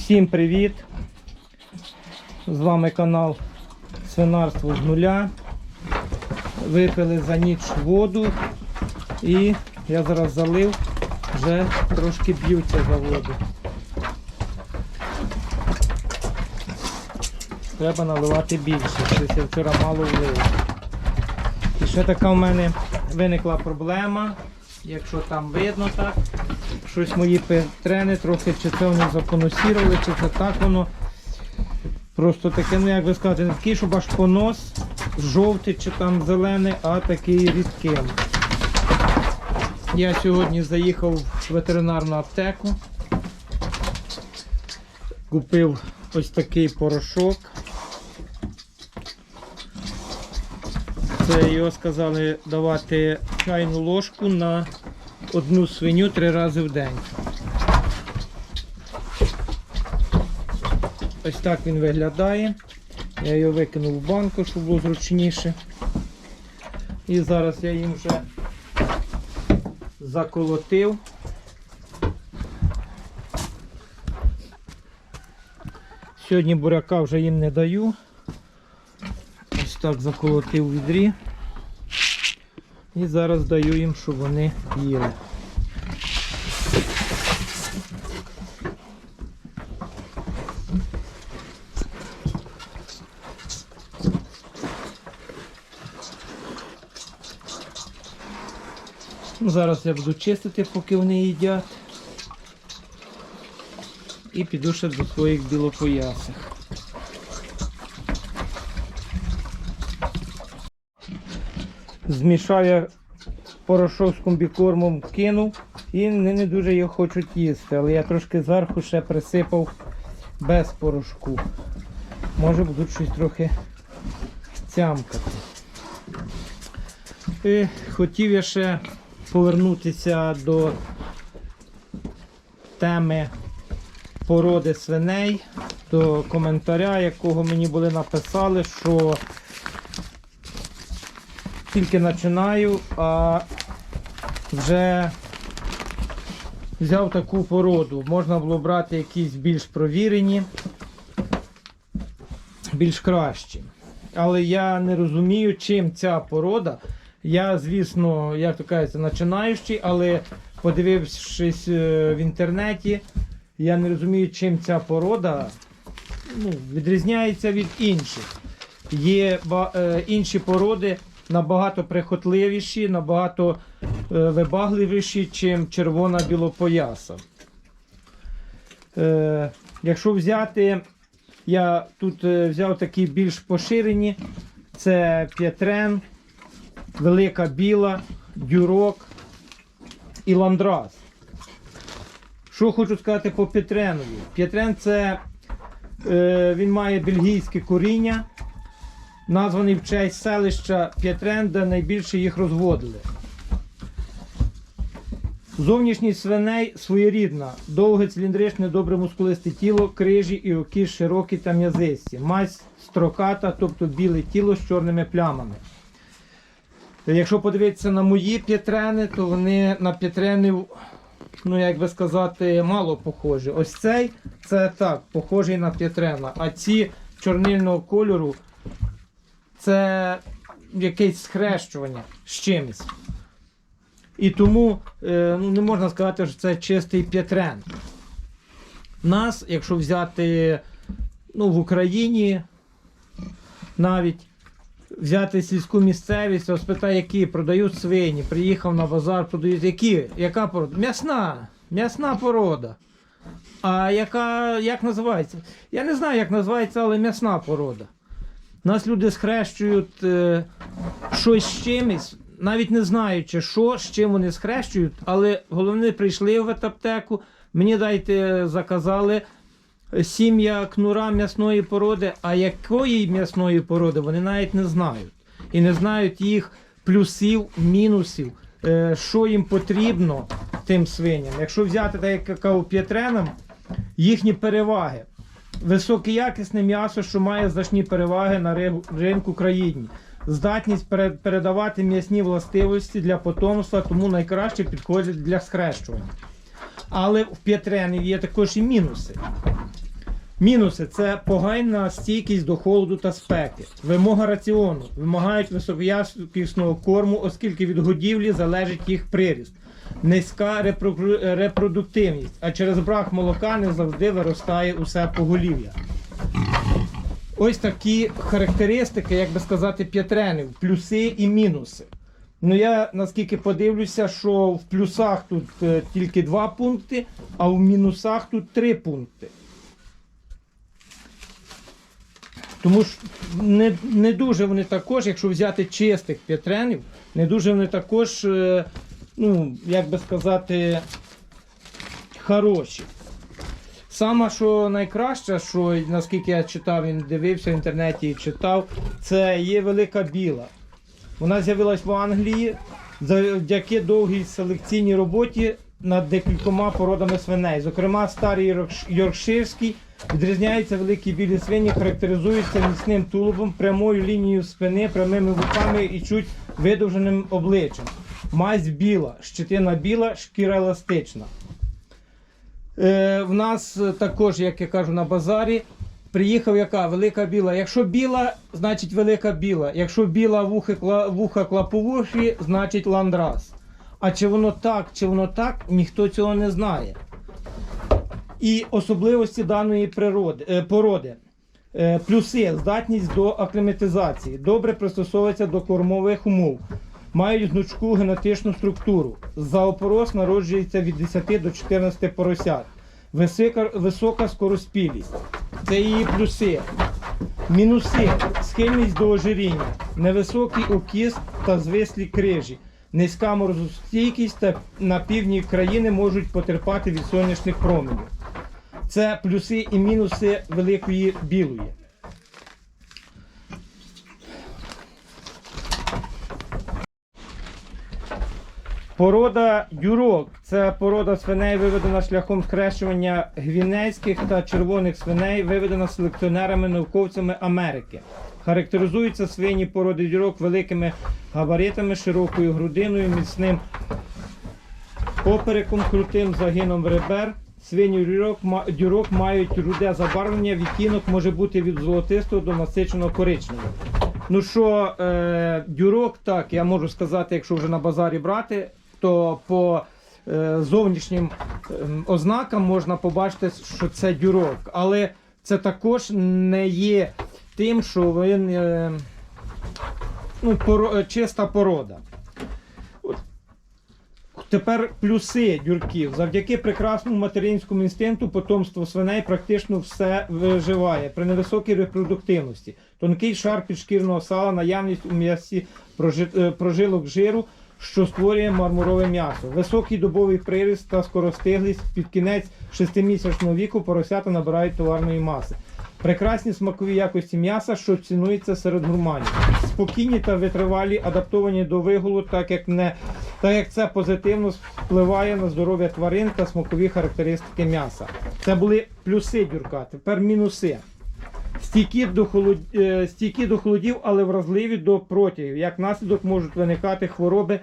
Всім привіт! З вами канал Свинарство з нуля. Випили за ніч воду і я зараз залив, вже трошки б'ються за воду. Треба наливати більше, щось я вчора мало влив. І ще така в мене виникла проблема, якщо там видно так. Щось мої петрени трохи чи це вони законосірували, чи це так воно. Просто таке, ну як би сказати, не такий, щоб аж понос жовтий чи там зелений, а такий рідким. Я сьогодні заїхав в ветеринарну аптеку. Купив ось такий порошок. Це його сказали давати чайну ложку на одну свиню три рази в день. Ось так він виглядає. Я його викинув в банку, щоб було зручніше. І зараз я їм вже заколотив. Сьогодні буряка вже їм не даю. Ось так заколотив в відрі. І зараз даю їм, щоб вони їли. Зараз я буду чистити, поки вони їдять. І піду ще до своїх білопоясих. Змішав я порошок з комбікормом кинув і вони не дуже його хочуть їсти, але я трошки зверху ще присипав без порошку. Може будуть щось трохи цямкати. І хотів я ще повернутися до теми породи свиней, до коментаря, якого мені були написали, що тільки починаю, а вже взяв таку породу. Можна було брати якісь більш провірені, більш кращі. Але я не розумію, чим ця порода. Я, звісно, як то кажеться, починаючий, але подивившись е, в інтернеті, я не розумію, чим ця порода ну, відрізняється від інших. Є е, інші породи набагато прихотливіші, набагато е, вибагливіші, чим червона білопояса. Якщо взяти, я тут взяв такі більш поширені, це п'ятрен, велика біла, дюрок і ландрас. Що хочу сказати по Петренові? П'ятрен це е, він має бельгійське коріння, названий в честь селища П'ятрен, де найбільше їх розводили. Зовнішність свиней своєрідна, довге циліндричне, добре мускулисте тіло, крижі і окі широкі та м'язисті. Мазь строката, тобто біле тіло з чорними плямами. Якщо подивитися на мої п'ятрени, то вони на п'ятренів, ну як би сказати, мало похожі. Ось цей це так, похожий на п'ятрена. А ці чорнильного кольору це якесь схрещування з чимось. І тому е, ну, не можна сказати, що це чистий п'ятрен. Нас, якщо взяти ну, в Україні, навіть взяти сільську місцевість, то які продають свині, приїхав на базар, продають які? Яка порода? М'ясна, м'ясна порода. А яка, як називається? Я не знаю, як називається, але м'ясна порода. Нас люди схрещують е, щось з чимось, навіть не знаючи, що, з чим вони схрещують, але головне прийшли в ветаптеку, мені дайте заказали сім'я кнура м'ясної породи, а якої м'ясної породи вони навіть не знають. І не знають їх плюсів, мінусів, е, що їм потрібно тим свиням. Якщо взяти так, як какао п'ятренам, їхні переваги. Високе якісне м'ясо, що має значні переваги на ринку країні. Здатність передавати м'ясні властивості для потомства, тому найкраще підходять для схрещування. Але в п'ятренів є також і мінуси. Мінуси це погайна стійкість до холоду та спеки. Вимога раціону. Вимагають високоякісного корму, оскільки від годівлі залежить їх приріст. Низька репродуктивність, а через брак молока не завжди виростає усе поголів'я. Ось такі характеристики, як би сказати, п'ятренів, плюси і мінуси. Ну я наскільки подивлюся, що в плюсах тут е, тільки два пункти, а в мінусах тут три пункти. Тому ж не, не дуже вони також, якщо взяти чистих п'ятренів, не дуже вони також, е, ну, як би сказати, хороші. Саме, що найкраще, що наскільки я читав, він дивився в інтернеті і читав, це є велика біла. Вона з'явилась в Англії завдяки довгій селекційній роботі над декількома породами свиней. Зокрема, старий Йоркш- йоркширський відрізняється великі білі свині, характеризуються міцним тулубом, прямою лінією спини, прямими вухами і чуть видовженим обличчям. Мазь біла, щетина біла, шкіра еластична. Е, в нас також, як я кажу, на базарі приїхав яка велика біла. Якщо біла, значить велика біла. Якщо біла вуха клаповуші, значить ландрас. А чи воно так, чи воно так, ніхто цього не знає. І особливості даної природи, е, породи. Е, плюси здатність до акліматизації, добре пристосовується до кормових умов, мають гнучку генетичну структуру. За опорос народжується від 10 до 14 поросят. Висока, висока скороспілість. Це її плюси. Мінуси схильність до ожиріння, невисокий окіс та звислі крижі, низька морозостійкість та на півдні країни можуть потерпати від сонячних променів. Це плюси і мінуси великої білої. Порода дюрок це порода свиней, виведена шляхом схрещування гвінейських та червоних свиней, виведена селекціонерами-науковцями Америки. Характеризуються свині породи дюрок великими габаритами, широкою грудиною, міцним попереком, крутим загином ребер. Свині дюрок, дюрок мають руде забарвлення, відтінок може бути від золотистого до насиченого коричневого. Ну що, е, дюрок, так, я можу сказати, якщо вже на базарі брати, то по е, зовнішнім ем, ознакам можна побачити, що це дюрок. Але це також не є тим, що він е, ну, поро, е, чиста порода. Тепер плюси дюрків. Завдяки прекрасному материнському інстинкту потомство свиней практично все виживає при невисокій репродуктивності. Тонкий шар підшкірного сала, наявність у м'ясі прожилок жиру, що створює мармурове м'ясо. Високий добовий приріст та скоростиглість під кінець шестимісячного віку поросята набирають товарної маси. Прекрасні смакові якості м'яса, що цінується серед гурманів. Спокійні та витривалі, адаптовані до вигулу, так як не так як це позитивно впливає на здоров'я тварин та смакові характеристики м'яса. Це були плюси дюрка. Тепер мінуси. Стійкі до, холод... е, стійкі до холодів, але вразливі до протягів. Як наслідок можуть виникати хвороби,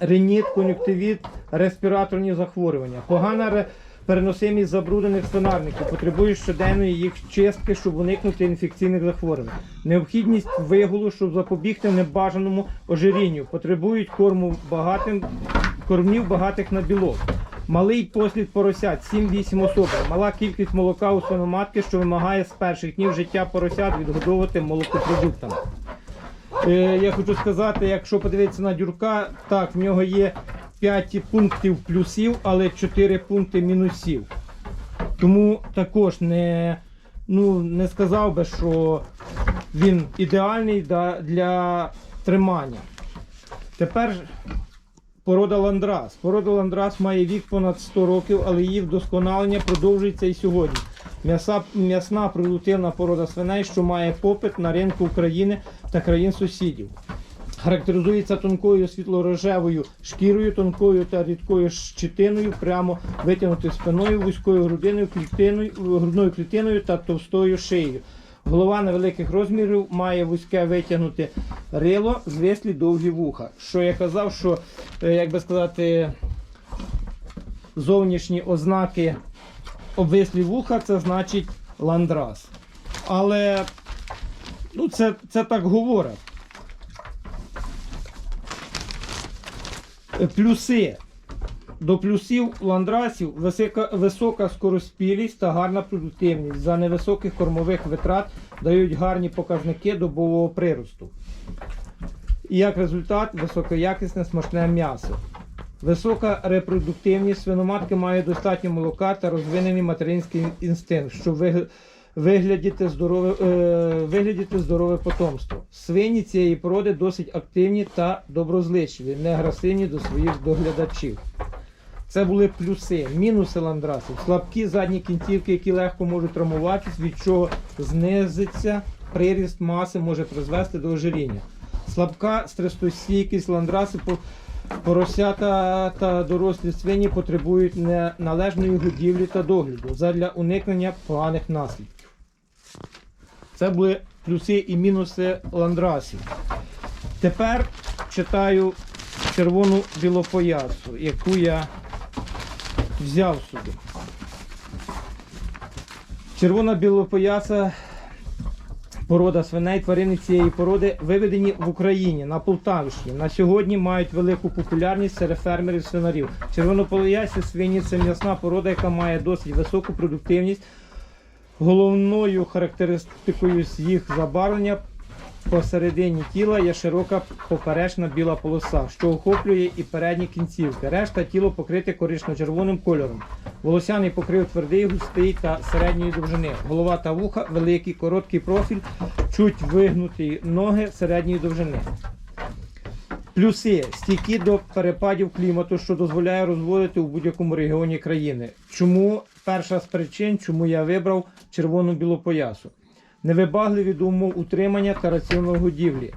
реніт, кон'юктивіт, респіраторні захворювання. Погана ре- переносимість забруднених свинарників, потребує щоденної їх чистки, щоб уникнути інфекційних захворювань. Необхідність вигулу, щоб запобігти небажаному ожирінню. Потребують корму багатим, кормів багатих на білок. Малий послід поросят 7-8 особин. Мала кількість молока у свиноматки, що вимагає з перших днів життя поросят відгодовувати молокопродуктами. Е, я хочу сказати, якщо подивитися на дюрка, так, в нього є 5 пунктів плюсів, але 4 пункти мінусів. Тому також не, ну, не сказав би, що він ідеальний для тримання. Тепер порода ландрас. Порода ландрас має вік понад 100 років, але її вдосконалення продовжується і сьогодні. М'яса, м'ясна продуктивна порода свиней, що має попит на ринку України та країн сусідів. Характеризується тонкою світло-рожевою шкірою, тонкою та рідкою щитиною, прямо витягнутою спиною, вузькою грудиною, клітиною, грудною клітиною та товстою шиєю. Голова невеликих розмірів має вузьке витягнуте рило, звислі довгі вуха. Що я казав, що, е, як би сказати, зовнішні ознаки обвислі вуха, це значить ландрас. Але ну, це, це так говорять. Е, Плюси. До плюсів ландрасів висока, висока скороспілість та гарна продуктивність. За невисоких кормових витрат дають гарні показники добового приросту. І як результат високоякісне смачне м'ясо. Висока репродуктивність свиноматки має достатньо молока та розвинений материнський інстинкт, щоб виглядіти здорове, е, виглядіти здорове потомство. Свині цієї породи досить активні та доброзичливі, не агресивні до своїх доглядачів. Це були плюси, мінуси ландрасів, слабкі задні кінцівки, які легко можуть травмуватись, від чого знизиться приріст маси може призвести до ожиріння. Слабка стресостійкість ландраси поросята та дорослі свині потребують не- належної годівлі та догляду задля уникнення поганих наслідків. Це були плюси і мінуси ландрасів. Тепер читаю червону білопоясу, яку я взяв собі. Червона білопояса порода свиней тварини цієї породи виведені в Україні на Полтавщині. На сьогодні мають велику популярність серед фермерів свинарів. Червонополоясі свині це м'ясна порода, яка має досить високу продуктивність. Головною характеристикою їх забарвлення посередині тіла є широка поперечна біла полоса, що охоплює і передні кінцівки. Решта тіло покрите корично-червоним кольором. Волосяний покрив твердий, густий та середньої довжини. Голова та вуха великий, короткий профіль, чуть вигнуті ноги середньої довжини. Плюси стійкі до перепадів клімату, що дозволяє розводити у будь-якому регіоні країни. Чому перша з причин, чому я вибрав червону білопоясу? Невибагливі до умов утримання та раціонної годівлі.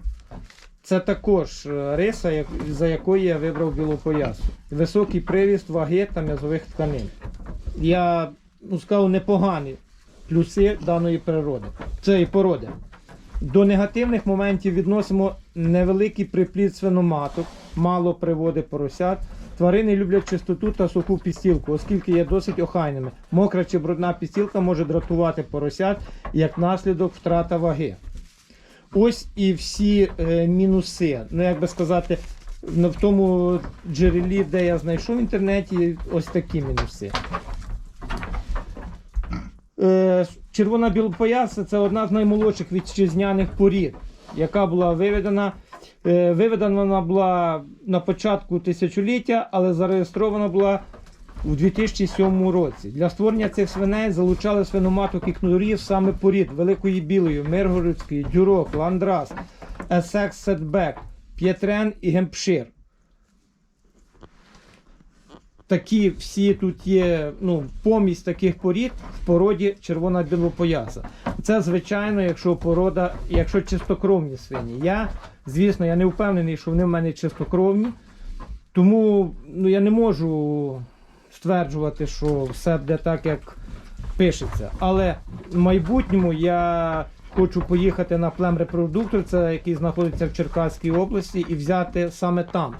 Це також е, риса, за якою я вибрав білопоясу. Високий привіст ваги та м'язових тканин. Я ну, сказав, непогані плюси даної природи, цієї породи. До негативних моментів відносимо невеликий припліт свиноматок, мало приводи поросят. Тварини люблять чистоту та суху пістілку, оскільки є досить охайними. Мокра чи брудна пістілка може дратувати поросят, як наслідок втрата ваги. Ось і всі е, мінуси. Ну, як би сказати, в тому джерелі, де я знайшов в інтернеті, ось такі мінуси. Е, червона білопояса це одна з наймолодших вітчизняних порід, яка була виведена. Е, виведена вона була на початку тисячоліття, але зареєстрована була у 2007 році. Для створення цих свиней залучали свиноматок і кнурів саме порід Великої Білої, Миргородської, Дюрок, Ландрас, Есекс Сетбек, П'єтрен і Гемпшир. Такі всі тут є ну, помість таких порід в породі червона білопояса. Це звичайно, якщо порода, якщо чистокровні свині. Я, звісно, я не впевнений, що вони в мене чистокровні, тому ну, я не можу стверджувати, що все буде так, як пишеться. Але в майбутньому я хочу поїхати на племрепродуктор, це який знаходиться в Черкаській області, і взяти саме там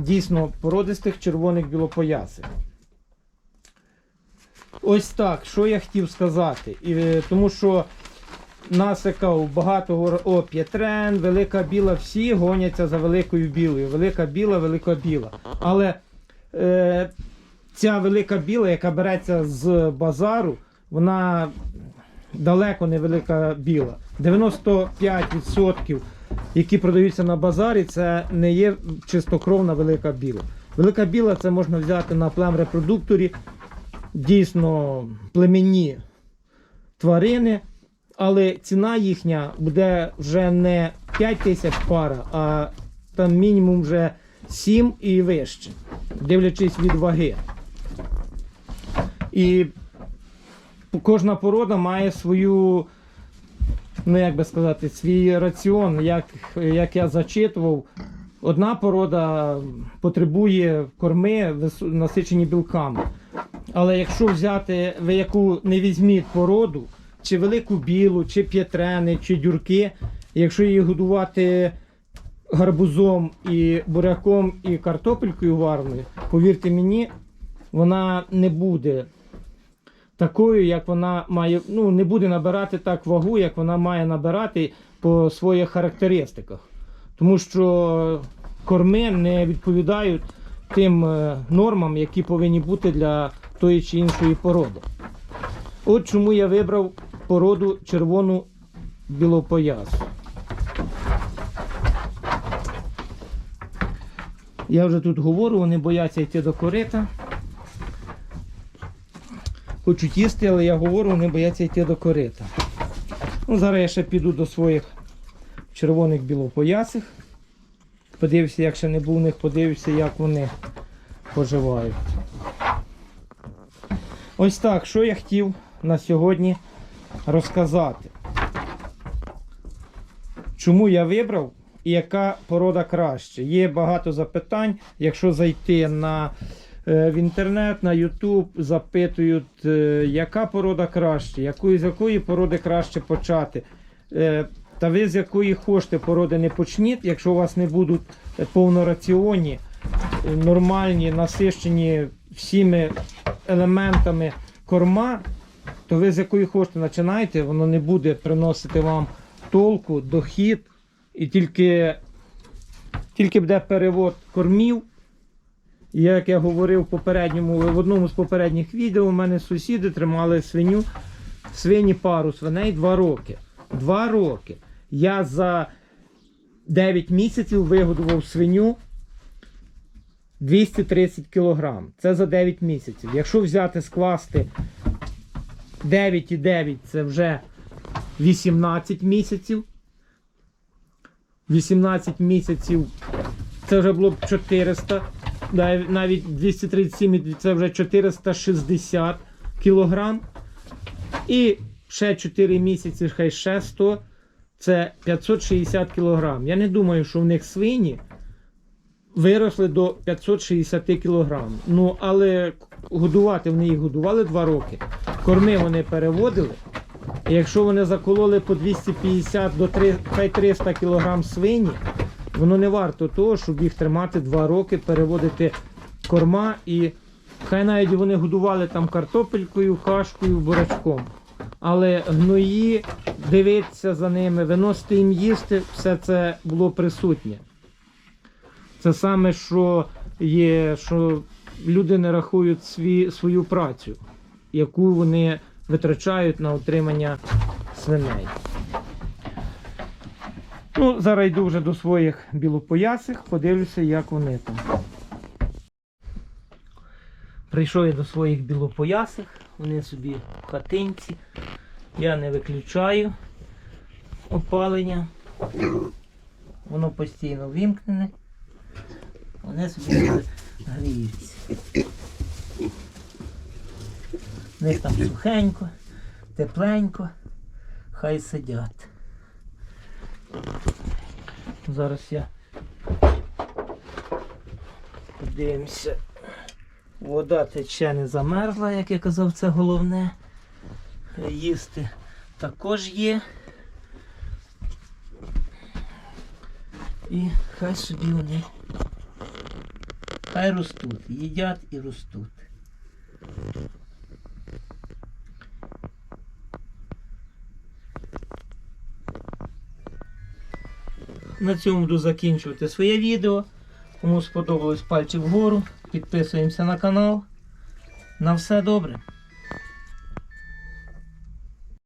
дійсно породистих червоних білопоясів. Ось так, що я хотів сказати. І, е, тому що нас яка багато о, П'єтрен, велика біла, всі гоняться за великою білою. Велика біла, велика біла. Але е, ця велика біла, яка береться з базару, вона далеко не велика біла. 95% які продаються на базарі, це не є чистокровна велика біла. Велика біла це можна взяти на племрепродукторі, дійсно племінні тварини, але ціна їхня буде вже не 5 тисяч пара, а там мінімум вже 7 і вище, дивлячись від ваги. І кожна порода має свою ну як би сказати, свій раціон, як, як я зачитував, одна порода потребує корми насичені білками. Але якщо взяти, ви яку не візьміть породу, чи велику білу, чи п'єтрени, чи дюрки, якщо її годувати гарбузом і буряком і картопелькою варною, повірте мені, вона не буде такою, як вона має, ну, не буде набирати так вагу, як вона має набирати по своїх характеристиках. Тому що корми не відповідають тим е, нормам, які повинні бути для тої чи іншої породи. От чому я вибрав породу червону білопоясу. Я вже тут говорю, вони бояться йти до корита. Хочуть їсти, але я говорю, вони бояться йти до корита. Ну, зараз я ще піду до своїх червоних білопоясих. Подивився, як ще не був у них, подивився, як вони поживають. Ось так, що я хотів на сьогодні розказати. Чому я вибрав і яка порода краще? Є багато запитань. Якщо зайти на, в інтернет, на YouTube, запитують, е, яка порода краще, яку, з якої породи краще почати. Е, Та ви з якої хочете породи не почніть, якщо у вас не будуть е, повнораціонні, е, нормальні, насищені всіми елементами корма, то ви з якої хочете починаєте, воно не буде приносити вам толку, дохід, і тільки, тільки буде перевод кормів. Як я говорив в попередньому, в одному з попередніх відео, у мене сусіди тримали свиню, свині пару свиней 2 роки. 2 роки. Я за 9 місяців вигодував свиню 230 кг. Це за 9 місяців. Якщо взяти, скласти 9,9 це вже 18 місяців. 18 місяців це вже було б 400, нав- навіть 237 це вже 460 кілограм. І ще 4 місяці, хай ще 100, це 560 кілограм. Я не думаю, що в них свині виросли до 560 кілограм. Ну, але годувати вони їх годували 2 роки. Корми вони переводили. Якщо вони закололи по 250 до 3, хай 300 кг свині, воно не варто того, щоб їх тримати 2 роки, переводити корма і хай навіть вони годували там картопелькою, кашкою, бурачком. Але гної, дивитися за ними, виносити їм їсти, все це було присутнє. Це саме, що є, що люди не рахують свій, свою працю, яку вони витрачають на утримання свиней. Ну, зараз йду вже до своїх білопоясих, подивлюся, як вони там. Прийшов я до своїх білопоясих, вони собі в хатинці. Я не виключаю опалення. Воно постійно вімкнене. Вони собі гріються. В них там сухенько, тепленько, хай сидять. Зараз я подивимося. Вода тече не замерзла, як я казав, це головне. Їсти також є. І хай собі вони хай ростуть, їдять і ростуть. На цьому буду закінчувати своє відео. Кому сподобалось пальці вгору, підписуємося на канал. На все добре.